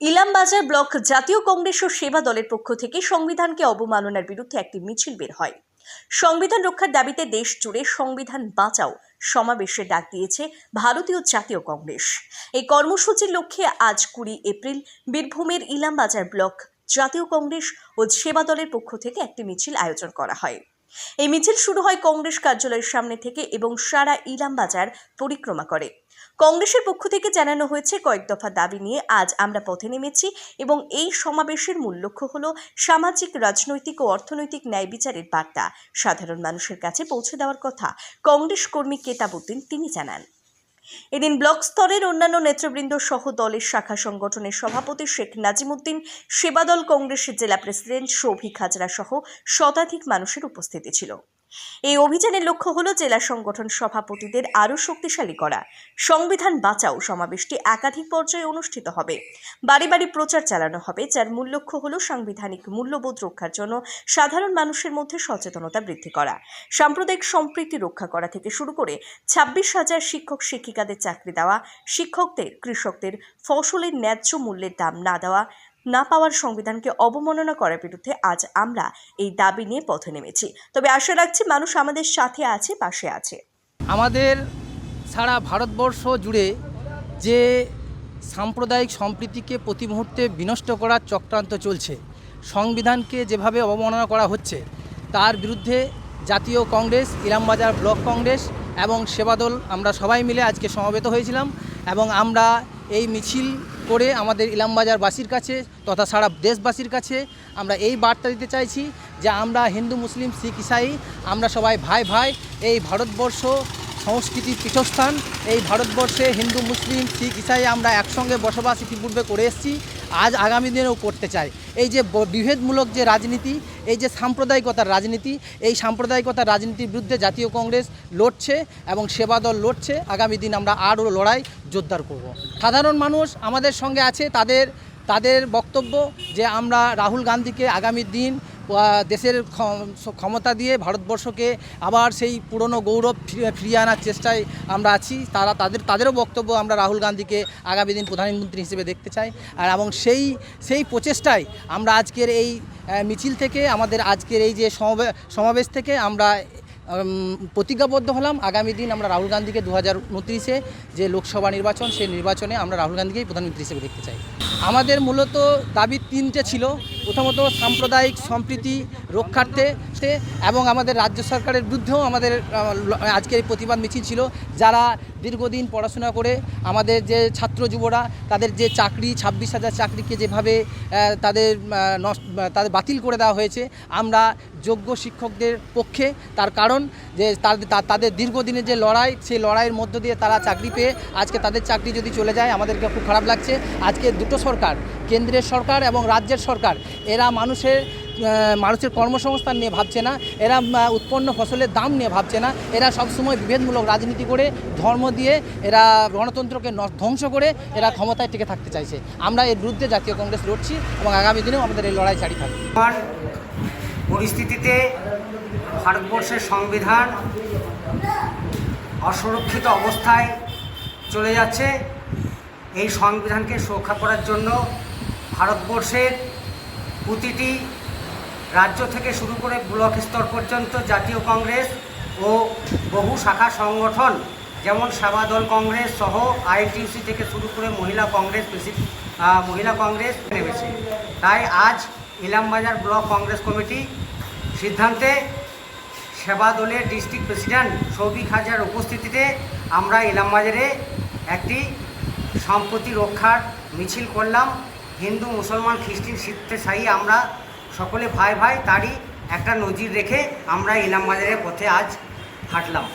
Ilambazar block জাতীয় কংগ্রেস ও সেবা দলের পক্ষ থেকে সংবিধানকে অবমাননার বিরুদ্ধে একটি মিছিল বের হয়। সংবিধান রক্ষার দাবিতে দেশ জুড়ে সংবিধান বাঁচাও সমাবেশের ডাক দিয়েছে ভারতীয় জাতীয় কংগ্রেস। এই কর্মসূচির লক্ষ্যে আজ কুড়ি এপ্রিল বীরভূমের ইলামবাজার ব্লক জাতীয় কংগ্রেস ও সেবা দলের পক্ষ থেকে একটি মিছিল আয়োজন করা হয়। এই মিছিল শুরু হয় কংগ্রেস কার্যালয়ের সামনে থেকে এবং সারা ইলাম বাজার পরিক্রমা করে। কংগ্রেসের পক্ষ থেকে জানানো হয়েছে, কয়েক দফা দাবি নিয়ে আজ আমরা পথে নেমেছি এবং এই সমাবেশের মূল লক্ষ্য হল সামাজিক, রাজনৈতিক ও অর্থনৈতিক ন্যায় বিচারের বার্তা। সাধারণ মানুষের কাছে পৌঁছে দেওয়ার কথা কংগ্রেস কর্মী কেতাবুদ্দিন তিনি জানান। এদিন ব্লক স্তরের অন্যান্য নেতৃবৃন্দ সহ দলের শাখা সংগঠনের সভাপতি শেখ নাজিমুদ্দিন, সেবাদল কংগ্রেসের জেলা প্রেসিডেন্ট সৌভিক হাজরা সহ শতাধিক মানুষের উপস্থিতি ছিল। এই অভিযানের লক্ষ্য হল জেলা সংগঠন সভাপতিদের আরও শক্তিশালী করা। সংবিধান বাঁচাও সমাবেশটি একাধিক পর্যায়ে অনুষ্ঠিত হবে। বাড়ি বাড়ি প্রচার চালানো হবে, যার মূল লক্ষ্য হল সাংবিধানিক মূল্যবোধ রক্ষার জন্য সাধারণ মানুষের মধ্যে সচেতনতা বৃদ্ধি করা। সাম্প্রদায়িক সম্প্রীতি রক্ষা করা থেকে শুরু করে ছাব্বিশ হাজার শিক্ষক, শিক্ষিকাদের চাকরি দেওয়া, শিক্ষকদের, কৃষকদের ফসলের ন্যায্য মূল্যের দাম না দেওয়া না পাওয়ার সংবিধানকে অবমাননা করার বিরুদ্ধে আজ আমরা এই দাবি নিয়ে পথে নেমেছি। তবে আশা রাখছি মানুষ আমাদের সাথে আছে, পাশে আছে। আমাদের সারা ভারতবর্ষ জুড়ে যে সাম্প্রদায়িক সম্প্রীতিকে প্রতি মুহূর্তে বিনষ্ট করার চক্রান্ত চলছে, সংবিধানকে যেভাবে অবমাননা করা হচ্ছে, তার বিরুদ্ধে জাতীয় কংগ্রেস, ইলামবাজার ব্লক কংগ্রেস এবং সেবাদল আমরা সবাই মিলে আজকে সমবেত হয়েছিলাম এবং আমরা এই মিছিল করে আমাদের ইলামবাজারবাসীর কাছে তথা সারা দেশবাসীর কাছে আমরা এই বার্তা দিতে চাইছি যে আমরা হিন্দু, মুসলিম, শিখ, ইসাই, আমরা সবাই ভাই ভাই এই ভারতবর্ষ সংস্কৃতির পীঠস্থান, এই ভারতবর্ষে হিন্দু, মুসলিম, শিখ, ইসাই আমরা একসঙ্গে বসবাস ইতিপূর্বে করে এসেছি। আজ আগামী দিনেও করতে চাই। এই যে বিভেদমূলক যে রাজনীতি, এই যে সাম্প্রদায়িকতার রাজনীতি, এই সাম্প্রদায়িকতার রাজনীতির বিরুদ্ধে জাতীয় কংগ্রেস লড়ছে এবং সেবা দল লড়ছে, আগামী দিন আমরা আরও লড়াই জোরদার করব। সাধারণ মানুষ আমাদের সঙ্গে আছে, তাদের তাদের বক্তব্য যে আমরা রাহুল গান্ধীকে আগামী দিন দেশের ক্ষ- ক্ষমতা দিয়ে ভারতবর্ষকে আবার সেই পুরনো গৌরব ফিরিয়ে আনার চেষ্টায় আমরা আছি। তারা, তাদের, তাদেরও বক্তব্য আমরা রাহুল গান্ধীকে আগামী দিন প্রধানমন্ত্রী হিসেবে দেখতে চাই। আর, এবং সেই সেই প্রচেষ্টায় আমরা আজকের এই মিছিল থেকে, আমাদের আজকের এই যে সমাবে- সমাবেশ থেকে আমরা প্রতিজ্ঞাবদ্ধ হলাম। আগামী দিন আমরা রাহুল গান্ধীকে দু হাজার উনত্রিশে যে লোকসভা নির্বাচন, সেই নির্বাচনে আমরা রাহুল গান্ধীকেই প্রধানমন্ত্রী হিসেবে দেখতে চাই। আমাদের মূলত দাবি তিনটে ছিল। প্রথমত সাম্প্রদায়িক সম্প্রীতি রক্ষার্থে এবং আমাদের রাজ্য সরকারের বিরুদ্ধেও আমাদের আজকের প্রতিবাদ মিছিল ছিল, যারা দীর্ঘদিন পড়াশোনা করে আমাদের যে ছাত্র যুবরা, তাদের যে চাকরি, ছাব্বিশ হাজার চাকরিকে যেভাবে তাদের তাদের বাতিল করে দেওয়া হয়েছে, আমরা যোগ্য শিক্ষকদের পক্ষে, তার কারণ যে তাদের তাদের দীর্ঘদিনের যে লড়াই, সেই লড়াইয়ের মধ্য দিয়ে তারা চাকরি পেয়ে আজকে তাদের চাকরি যদি চলে যায় আমাদেরকে খুব খারাপ লাগছে। আজকে দুটো সরকার, কেন্দ্রের সরকার এবং রাজ্যের সরকার, এরা মানুষের মানুষের কর্মসংস্থান নিয়ে ভাবছে না, এরা উৎপন্ন ফসলের দাম নিয়ে ভাবছে না, এরা সবসময় বিভেদমূলক রাজনীতি করে, ধর্ম দিয়ে এরা গণতন্ত্রকে ধ্বংস করে এরা ক্ষমতায় টিকে থাকতে চাইছে। আমরা এর বিরুদ্ধে জাতীয় কংগ্রেস লড়ছি এবং আগামী দিনেও আমাদের এই লড়াই জারি থাকবে পরিস্থিতিতে ভারতবর্ষের সংবিধান অসুরক্ষিত অবস্থায় চলে যাচ্ছে। এই সংবিধানকে সুরক্ষা করার জন্য ভারতবর্ষের প্রতিটি রাজ্য থেকে শুরু করে ব্লক স্তর পর্যন্ত জাতীয় কংগ্রেস ও বহু শাখা সংগঠন, যেমন সেবাদল কংগ্রেস সহ আইটিউসি থেকে শুরু করে মহিলা কংগ্রেস মহিলা কংগ্রেস নেমেছে। তাই আজ ইলামবাজার ব্লক কংগ্রেস কমিটি সিদ্ধান্তে সেবা দলের ডিস্ট্রিক্ট প্রেসিডেন্ট সৌভিক হাজার উপস্থিতিতে আমরা ইলামবাজারে একটি সম্পত্তি রক্ষার মিছিল করলাম। হিন্দু, মুসলমান, খ্রিস্টান শিখতে সাই আমরা সকলে ভাই ভাই তারই একটা নজির রেখে আমরা ইলামবাজারের পথে আজ হাঁটলাম।